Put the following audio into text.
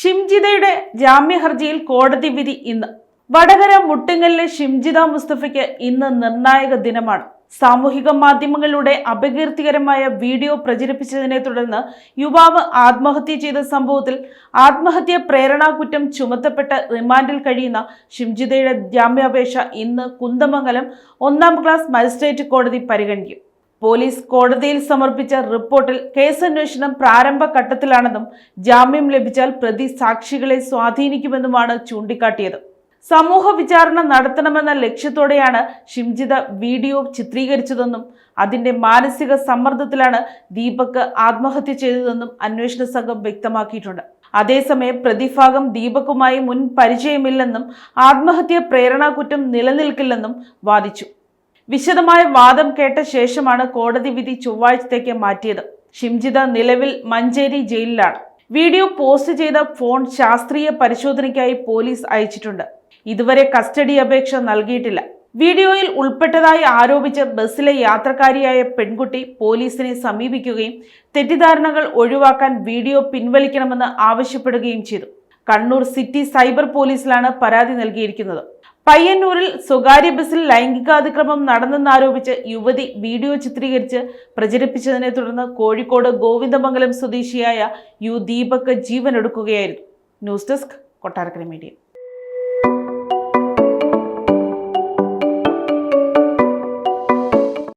ഷിംജിതയുടെ ജാമ്യഹർജിയിൽ കോടതി വിധി ഇന്ന്. വടകര മുട്ടിങ്ങലിലെ ഷിംജിത മുസ്തഫയ്ക്ക് ഇന്ന് നിർണായക ദിനമാണ്. സാമൂഹിക മാധ്യമങ്ങളിലൂടെ അപകീർത്തികരമായ വീഡിയോ പ്രചരിപ്പിച്ചതിനെ തുടർന്ന് യുവാവ് ആത്മഹത്യ ചെയ്ത സംഭവത്തിൽ ആത്മഹത്യ പ്രേരണാകുറ്റം ചുമത്തപ്പെട്ട് റിമാൻഡിൽ കഴിയുന്ന ഷിംജിതയുടെ ജാമ്യാപേക്ഷ ഇന്ന് കുന്തമംഗലം ഒന്നാം ക്ലാസ് മജിസ്ട്രേറ്റ് കോടതി പരിഗണിക്കും. പോലീസ് കോടതിയിൽ സമർപ്പിച്ച റിപ്പോർട്ടിൽ കേസന്വേഷണം പ്രാരംഭഘട്ടത്തിലാണെന്നും ജാമ്യം ലഭിച്ചാൽ പ്രതി സാക്ഷികളെ സ്വാധീനിക്കുമെന്നുമാണ് ചൂണ്ടിക്കാട്ടിയത്. സമൂഹ വിചാരണ നടത്തണമെന്ന ലക്ഷ്യത്തോടെയാണ് ഷിംജിത വീഡിയോ ചിത്രീകരിച്ചതെന്നും അതിന്റെ മാനസിക സമ്മർദ്ദത്തിലാണ് ദീപക് ആത്മഹത്യ ചെയ്തതെന്നും അന്വേഷണ സംഘം വ്യക്തമാക്കിയിട്ടുണ്ട്. അതേസമയം പ്രതിഭാഗം ദീപക്കുമായി മുൻ പരിചയമില്ലെന്നും ആത്മഹത്യ പ്രേരണാകുറ്റം നിലനിൽക്കില്ലെന്നും വാദിച്ചു. വിശദമായ വാദം കേട്ട ശേഷമാണ് കോടതി വിധി ചൊവ്വാഴ്ചത്തേക്ക് മാറ്റിയത്. ഷിംജിത നിലവിൽ മഞ്ചേരി ജയിലിലാണ്. വീഡിയോ പോസ്റ്റ് ചെയ്ത ഫോൺ ശാസ്ത്രീയ പരിശോധനയ്ക്കായി പോലീസ് അയച്ചിട്ടുണ്ട്. ഇതുവരെ കസ്റ്റഡി അപേക്ഷ നൽകിയിട്ടില്ല. വീഡിയോയിൽ ഉൾപ്പെട്ടതായി ആരോപിച്ച് ബസ്സിലെ യാത്രക്കാരിയായ പെൺകുട്ടി പോലീസിനെ സമീപിക്കുകയും തെറ്റിദ്ധാരണകൾ ഒഴിവാക്കാൻ വീഡിയോ പിൻവലിക്കണമെന്ന് ആവശ്യപ്പെടുകയും ചെയ്തു. കണ്ണൂർ സിറ്റി സൈബർ പോലീസിലാണ് പരാതി നൽകിയിരിക്കുന്നത്. പയ്യന്നൂരിൽ സ്വകാര്യ ബസ്സിൽ ലൈംഗികാതിക്രമം നടന്നെന്നാരോപിച്ച് യുവതി വീഡിയോ ചിത്രീകരിച്ച് പ്രചരിപ്പിച്ചതിനെ തുടർന്ന് കോഴിക്കോട് ഗോവിന്ദമംഗലം സ്വദേശിയായ U Deepak ജീവനെടുക്കുകയായിരുന്നു. News desk Kottarakkara media.